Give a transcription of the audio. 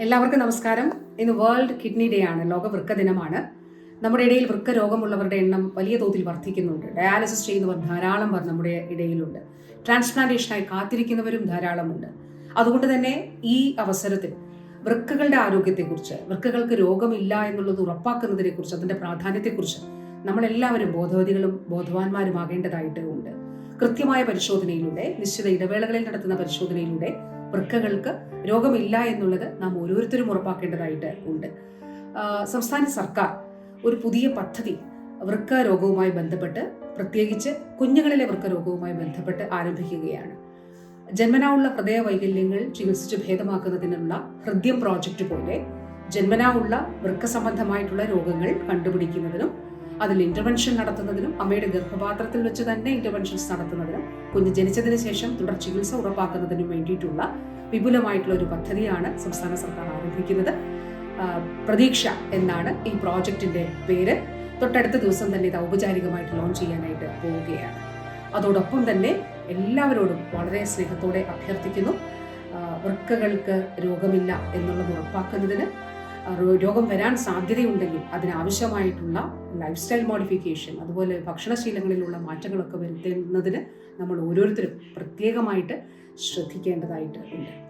എല്ലാവർക്കും നമസ്കാരം. ഇന്ന് വേൾഡ് കിഡ്നി ഡേ ആണ് ലോക വൃക്ക ദിനമാണ്. നമ്മുടെ ഇടയിൽ വൃക്ക രോഗമുള്ളവരുടെ എണ്ണം വലിയ തോതിൽ വർദ്ധിക്കുന്നുണ്ട്. ഡയാലിസിസ് ചെയ്യുന്നവർ ധാരാളം പേർ നമ്മുടെ ഇടയിലുണ്ട്. ട്രാൻസ്പ്ലാന്റേഷനായി കാത്തിരിക്കുന്നവരും ധാരാളമുണ്ട്. അതുകൊണ്ട് തന്നെ ഈ അവസരത്തിൽ വൃക്കകളുടെ ആരോഗ്യത്തെക്കുറിച്ച് വൃക്കകൾക്ക് രോഗമില്ല എന്നുള്ളത് ഉറപ്പാക്കുന്നതിനെ കുറിച്ച് അതിന്റെ പ്രാധാന്യത്തെക്കുറിച്ച് നമ്മളെല്ലാവരും ബോധവതികളും ബോധവാന്മാരുമാകേണ്ടതായിട്ടുണ്ട് കൃത്യമായ പരിശോധനയിലൂടെ നിശ്ചിത ഇടവേളകളിൽ നടത്തുന്ന പരിശോധനയിലൂടെ വൃക്കകൾക്ക് രോഗമില്ല എന്നുള്ളത് നാം ഓരോരുത്തരും ഉറപ്പാക്കേണ്ടതായിട്ട് ഉണ്ട്. സംസ്ഥാന സർക്കാർ ഒരു പുതിയ പദ്ധതി വൃക്ക രോഗവുമായി ബന്ധപ്പെട്ട് പ്രത്യേകിച്ച് കുഞ്ഞുങ്ങളിലെ വൃക്ക രോഗവുമായി ബന്ധപ്പെട്ട് ആരംഭിക്കുകയാണ്. ജന്മനാ ഉള്ള ഹൃദയ വൈകല്യങ്ങൾ ചികിത്സിച്ച് ഭേദമാക്കുന്നതിനുള്ള ഹൃദ്യം പ്രോജക്റ്റ് പോലെ ജന്മനാ ഉള്ള വൃക്ക സംബന്ധമായിട്ടുള്ള രോഗങ്ങൾ കണ്ടുപിടിക്കുന്നതിനും അതിൽ ഇന്റർവെൻഷൻ നടത്തുന്നതിനും അമ്മയുടെ ഗർഭപാത്രത്തിൽ വെച്ച് തന്നെ ഇന്റർവെൻഷൻസ് നടത്തുന്നതിനും കുഞ്ഞ് ജനിച്ചതിന് ശേഷം തുടർ ചികിത്സ ഉറപ്പാക്കുന്നതിനും വേണ്ടിയിട്ടുള്ള വിപുലമായിട്ടുള്ള ഒരു പദ്ധതിയാണ് സംസ്ഥാന സർക്കാർ ആരംഭിക്കുന്നത്. പ്രതീക്ഷ എന്നാണ് ഈ പ്രോജക്റ്റിന്റെ പേര്. തൊട്ടടുത്ത ദിവസം തന്നെ ഇത് ഔപചാരികമായിട്ട് ലോഞ്ച് ചെയ്യാനായിട്ട് പോവുകയാണ്. അതോടൊപ്പം തന്നെ എല്ലാവരോടും വളരെ സ്നേഹത്തോടെ അഭ്യർത്ഥിക്കുന്നു. വൃക്കകൾക്ക് രോഗമില്ല എന്നുള്ളത് ഉറപ്പാക്കുന്നതിന് രോഗം വരാൻ സാധ്യതയുണ്ടെങ്കിൽ അതിനാവശ്യമായിട്ടുള്ള ലൈഫ് സ്റ്റൈൽ മോഡിഫിക്കേഷൻ അതുപോലെ ഭക്ഷണശീലങ്ങളിലുള്ള മാറ്റങ്ങളൊക്കെ വരുത്തുന്നതിന് നമ്മൾ ഓരോരുത്തരും പ്രത്യേകമായിട്ട് ശ്രദ്ധിക്കേണ്ടതായിട്ട് ഉണ്ട്.